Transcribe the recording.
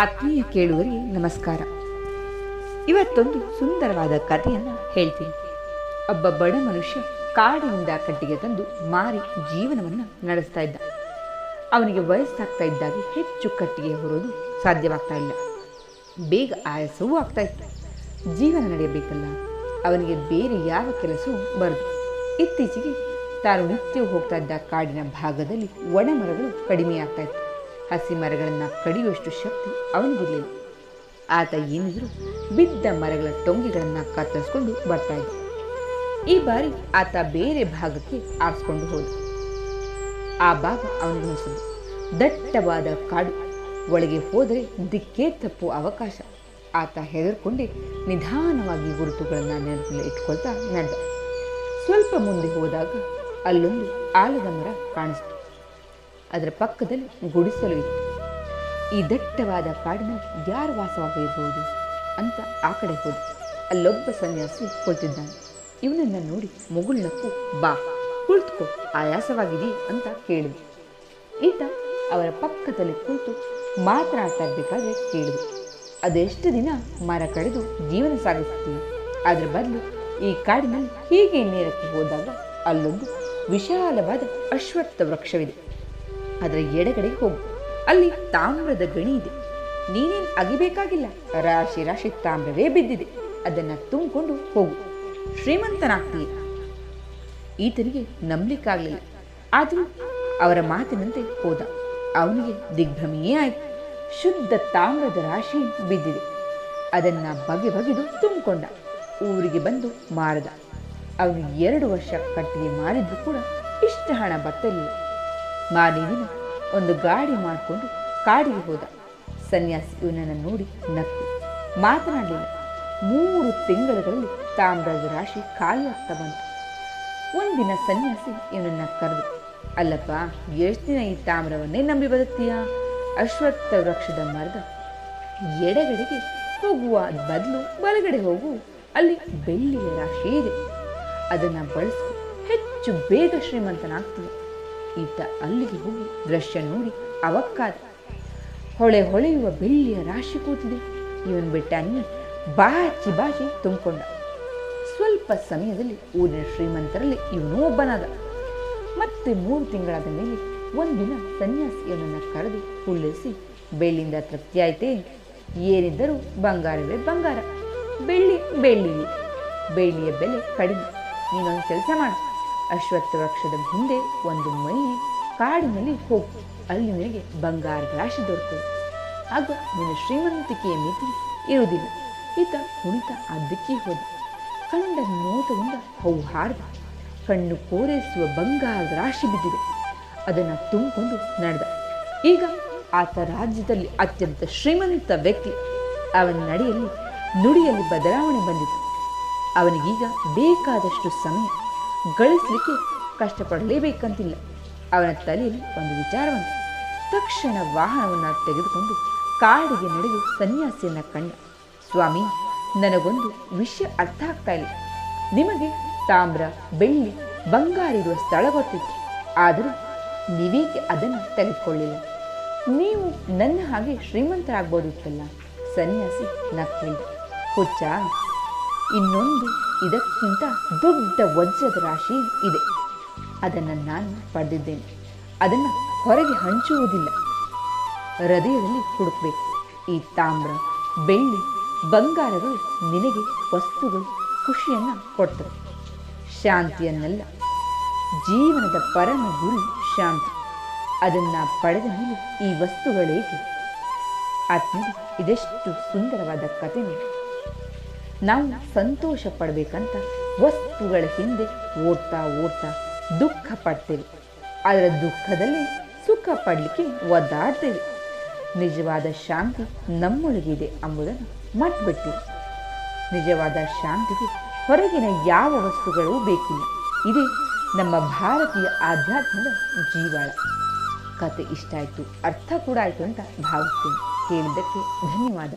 ಆತ್ಮೀಯ ಕೇಳುವರಿ ನಮಸ್ಕಾರ. ಇವತ್ತೊಂದು ಸುಂದರವಾದ ಕಥೆಯನ್ನು ಹೇಳ್ತೀನಿ. ಒಬ್ಬ ಬಡ ಮನುಷ್ಯ ಕಾಡಿನಿಂದ ಕಟ್ಟಿಗೆ ತಂದು ಮಾರಿ ಜೀವನವನ್ನು ನಡೆಸ್ತಾ ಇದ್ದ. ಅವನಿಗೆ ವಯಸ್ಸಾಗ್ತಾ ಇದ್ದಾಗ ಹೆಚ್ಚು ಕಟ್ಟಿಗೆ ಹೊರೋದು ಸಾಧ್ಯವಾಗ್ತಾ ಇಲ್ಲ. ಬೇಗ ಆಯಾಸವೂ ಆಗ್ತಾ ಇತ್ತು. ಜೀವನ ನಡೆಯಬೇಕಲ್ಲ, ಅವನಿಗೆ ಬೇರೆ ಯಾವ ಕೆಲಸವೂ ಬರದು. ಇತ್ತೀಚೆಗೆ ತಾನು ನಿತ್ಯ ಹೋಗ್ತಾ ಇದ್ದ ಕಾಡಿನ ಭಾಗದಲ್ಲಿ ಒಣ ಮರಗಳು ಕಡಿಮೆಯಾಗ್ತಾ ಇತ್ತು. ಹಸಿ ಮರಗಳನ್ನು ಕಡಿಯುವಷ್ಟು ಶಕ್ತಿ ಅವನಿಗಿರಲಿಲ್ಲ. ಆತ ಏನಿದ್ರು ಬಿದ್ದ ಮರಗಳ ಟೊಂಗಿಗಳನ್ನು ಕತ್ತರಿಸ್ಕೊಂಡು ಬರ್ತಾ ಇದ್ದ. ಈ ಬಾರಿ ಆತ ಬೇರೆ ಭಾಗಕ್ಕೆ ಆರಿಸ್ಕೊಂಡು ಹೋದ. ಆ ಭಾಗ ಅವನಿಗೆ ಹೊಸದು ದಟ್ಟವಾದ ಕಾಡು. ಒಳಗೆ ಹೋದರೆ ದಿಕ್ಕೇ ತಪ್ಪು ಅವಕಾಶ. ಆತ ಹೆದರ್ಕೊಂಡೆ ನಿಧಾನವಾಗಿ ಗುರುತುಗಳನ್ನು ನೆನಪಲ್ಲಿ ಇಟ್ಕೊಳ್ತಾ ನಡೆದ. ಸ್ವಲ್ಪ ಮುಂದೆ ಹೋದಾಗ ಅಲ್ಲೊಂದು ಆಲದ ಮರ ಕಾಣಿಸ್ತು. ಅದರ ಪಕ್ಕದಲ್ಲಿ ಗುಡಿಸಲು ಇತ್ತು. ಈ ದಟ್ಟವಾದ ಕಾಡಿನಲ್ಲಿ ಯಾರು ವಾಸವಾಗಿರಬಹುದು ಅಂತ ಆ ಕಡೆ ಹೋದ. ಅಲ್ಲೊಬ್ಬ ಸನ್ಯಾಸಿ ಕುಳಿತಿದ್ದಾನೆ. ಇವನನ್ನು ನೋಡಿ ಮುಗುಳ್ನಕ್ಕು ಬಾ, ಕುಳಿತುಕೋ, ಆಯಾಸವಾಗಿದೆ ಅಂತ ಕೇಳಿದ. ಈತ ಅವರ ಪಕ್ಕದಲ್ಲಿ ಕುಳಿತು ಮಾತನಾಡ್ತಾ ಇರಬೇಕಾದ್ರೆ ಕೇಳಿದ. ಅದೆಷ್ಟು ದಿನ ಮರ ಕಡಿದು ಜೀವನ ಸಾಗಿಸ್ತೀವಿ ಅದರ ಬದಲು ಈ ಕಾಡಿನಲ್ಲಿ ಹೀಗೆ ನೇರಕ್ಕೆ ಹೋದಾಗ ಅಲ್ಲೊಂದು ವಿಶಾಲವಾದ ಅಶ್ವತ್ಥ ವೃಕ್ಷವಿದೆ. ಅದರ ಎಡಗಡೆ ಹೋಗು. ಅಲ್ಲಿ ತಾಮ್ರದ ಗಣಿ ಇದೆ. ನೀನೇನು ಅಗಿಬೇಕಾಗಿಲ್ಲ. ರಾಶಿ ರಾಶಿ ತಾಮ್ರವೇ ಬಿದ್ದಿದೆ. ಅದನ್ನು ತುಂಬಿಕೊಂಡು ಹೋಗು. ಶ್ರೀಮಂತನಾಗ್ತೀಯ. ಈತನಿಗೆ ನಂಬಲಿಕ್ಕಾಗಲಿಲ್ಲ. ಆದರೂ ಅವರ ಮಾತಿನಂತೆ ಹೋದ. ಅವನಿಗೆ ದಿಗ್ಭ್ರಮೆಯೇ ಆಯಿತು. ಶುದ್ಧ ತಾಮ್ರದ ರಾಶಿ ಬಿದ್ದಿದೆ. ಅದನ್ನು ಬಗೆ ಬಗೆದು ತುಂಬಿಕೊಂಡ. ಊರಿಗೆ ಬಂದು ಮಾರದ. ಅವನು ಎರಡು ವರ್ಷ ಕಟ್ಟಿಗೆ ಮಾರಿದ್ರೂ ಕೂಡ ಇಷ್ಟು ಹಣ ಬತ್ತಲಿಲ್ಲ ದಿನ ಒಂದು ಗಾಡಿ ಮಾಡಿಕೊಂಡು ಕಾಡಿಗೆ ಹೋದ. ಸನ್ಯಾಸಿ ಇವನನ್ನು ನೋಡಿ ನಕ್ಕು ಮಾತನಾಡಲಿಲ್ಲ. ಮೂರು ತಿಂಗಳುಗಳಲ್ಲಿ ತಾಮ್ರದ ರಾಶಿ ಖಾಲಿಯಾಗ್ತಾ ಬಂತು. ಒಂದಿನ ಸನ್ಯಾಸಿ ಇವನನ್ನು ಕರೆದು, ಅಲ್ಲಪ್ಪ, ಎಷ್ಟು ದಿನ ಈ ತಾಮ್ರವನ್ನೇ ನಂಬಿ ಬದುಕ್ತೀಯಾ? ಅಶ್ವತ್ಥ ವೃಕ್ಷದ ಮರದ ಎಡಗಡೆಗೆ ಹೋಗುವ ಬದಲು ಬಲಗಡೆ ಹೋಗು. ಅಲ್ಲಿ ಬೆಳ್ಳಿಯ ರಾಶಿ ಇದೆ. ಅದನ್ನು ಬಳಸಿ ಹೆಚ್ಚು ಬೇಗ ಶ್ರೀಮಂತನಾಗ್ತೀಯ. ಈತ ಅಲ್ಲಿಗೆ ಹೋಗಿ ದೃಶ್ಯ ನೋಡಿ ಅವಕ್ಕಾದ. ಹೊಳೆ ಹೊಳೆಯುವ ಬೆಳ್ಳಿಯ ರಾಶಿ ಕೂತಿದೆ. ಇವನು ಬಿಟ್ಟ ಅನ್ನಿ ಬಾಚಿ ಬಾಚಿ ತುಂಬಿಕೊಂಡ. ಸ್ವಲ್ಪ ಸಮಯದಲ್ಲಿ ಊರಿನ ಶ್ರೀಮಂತರಲ್ಲಿ ಇವನೂ ಒಬ್ಬನಾದ ಮತ್ತೆ ಮೂರು ತಿಂಗಳಾದ ಮೇಲೆ ಒಂದಿನ ಸನ್ಯಾಸಿಯವನನ್ನು ಕರೆದು ಕುಳ್ಳಿಸಿ ಬೆಳ್ಳಿಯಿಂದ ತೃಪ್ತಿ ಏನಿದ್ದರೂ ಬಂಗಾರವೇ ಬಂಗಾರ. ಬೆಳ್ಳಿ ಬೆಳ್ಳಿ ಬೆಳ್ಳಿಯ ಬೆಲೆ ಕಡಿಮೆ. ನೀನೊಂದು ಕೆಲಸ ಮಾಡು. ಅಶ್ವತ್ಥ ವೃಕ್ಷದ ಹಿಂದೆ ಒಂದು ಮೈ ಕಾಡಿನಲ್ಲಿ ಹೋಗು. ಅಲ್ಲಿ ನಿನಗೆ ಬಂಗಾರದ ರಾಶಿ ದೊರಕುತ್ತದೆ ಆಗ ನಿನ್ನ ಶ್ರೀಮಂತಿಕೆಯ ಮಿತಿ ಇರುವುದಿಲ್ಲ. ಈತ ಕುಣಿತ ಅದಕ್ಕೆ ಹೋದ. ಕಂಡ ನೋಟದಿಂದ ಹೌಹಾರ್ದ ಕಣ್ಣು ಕೋರೈಸುವ ಬಂಗಾರದ ರಾಶಿ ಬಿದ್ದಿದೆ. ಅದನ್ನು ತುಂಬಿಕೊಂಡು ನಡೆದ. ಈಗ ಆತ ರಾಜ್ಯದಲ್ಲಿ ಅತ್ಯಂತ ಶ್ರೀಮಂತ ವ್ಯಕ್ತಿ. ಅವನ ನಡೆಯಲ್ಲಿ ನುಡಿಯಲ್ಲಿ ಬದಲಾವಣೆ ಬಂದಿತು. ಅವನಿಗೀಗ ಬೇಕಾದಷ್ಟು ಸಮಯ ಗಳಿಸಲಿಕ್ಕೆ ಕಷ್ಟಪಡಲೇಬೇಕಂತಿಲ್ಲ. ಅವನ ತಲೆಯಲ್ಲಿ ಒಂದು ವಿಚಾರ ಬಂತು ತಕ್ಷಣ ವಾಹನವನ್ನು ತೆಗೆದುಕೊಂಡು ಕಾಡಿಗೆ ನಡೆದು ಸನ್ಯಾಸಿಯನ್ನು ಕಂಡ. ಸ್ವಾಮಿ, ನನಗೊಂದು ವಿಷಯ ಅರ್ಥ ಆಗ್ತಾ ಇಲ್ಲ. ನಿಮಗೆ ತಾಮ್ರ, ಬೆಳ್ಳಿ, ಬಂಗಾರ ಇರುವ ಸ್ಥಳ ಗೊತ್ತಿತ್ತು. ಆದರೂ ನೀವೇಕೆ ಅದನ್ನು ತೆಗೆದುಕೊಳ್ಳಿಲ್ಲ. ನೀವು ನನ್ನ ಹಾಗೆ ಶ್ರೀಮಂತರಾಗ್ಬೋದಿತ್ತಲ್ಲ. ಸನ್ಯಾಸಿ ನಕ್ಕಳಿದ ಹುಚ್ಚ. ಇನ್ನೊಂದು ಇದಕ್ಕಿಂತ ದೊಡ್ಡ ವಜ್ರದ ರಾಶಿ ಇದೆ. ಅದನ್ನು ನಾನು ಪಡೆದಿದ್ದೇನೆ. ಅದನ್ನು ಹೊರಗೆ ಹಂಚುವುದಿಲ್ಲ. ಹೃದಯದಲ್ಲಿ ಹುಡುಕಬೇಕು. ಈ ತಾಮ್ರ, ಬೆಳ್ಳಿ, ಬಂಗಾರಗಳು ನಿನಗೆ ವಸ್ತುಗಳು, ಖುಷಿಯನ್ನು ಕೊಡ್ತವೆ. ಶಾಂತಿಯನ್ನೆಲ್ಲ. ಜೀವನದ ಪರಮ ಗುರಿ ಶಾಂತಿ. ಅದನ್ನು ಪಡೆದ ಮೇಲೆ ಈ ವಸ್ತುಗಳೇಕೆ? ಆತ್ಮೀಯ, ಇದೆಷ್ಟು ಸುಂದರವಾದ ಕಥೆ. ನಾವು ಸಂತೋಷ ಪಡಬೇಕಂತ ವಸ್ತುಗಳ ಹಿಂದೆ ಓಡ್ತಾ ಓಡ್ತಾ ದುಃಖ ಪಡ್ತೇವೆ. ಅದರ ದುಃಖದಲ್ಲಿ ಸುಖ ಪಡಲಿಕ್ಕೆ ಒದ್ದಾಡ್ತೇವೆ. ನಿಜವಾದ ಶಾಂತಿ ನಮ್ಮೊಳಗಿದೆ ಎಂಬುದನ್ನು ಮಟ್ಬಿಟ್ಟಿವೆ ನಿಜವಾದ ಶಾಂತಿಗೆ ಹೊರಗಿನ ಯಾವ ವಸ್ತುಗಳೂ ಬೇಕಿಲ್ಲ. ಇದೇ ನಮ್ಮ ಭಾರತೀಯ ಆಧ್ಯಾತ್ಮದ ಜೀವಾಳ. ಕತೆ ಇಷ್ಟ ಆಯಿತು, ಅರ್ಥ ಕೂಡ ಆಯಿತು ಅಂತ ಭಾವಿಸ್ತೀನಿ. ಕೇಳಿದ್ದಕ್ಕೆ ಧನ್ಯವಾದ.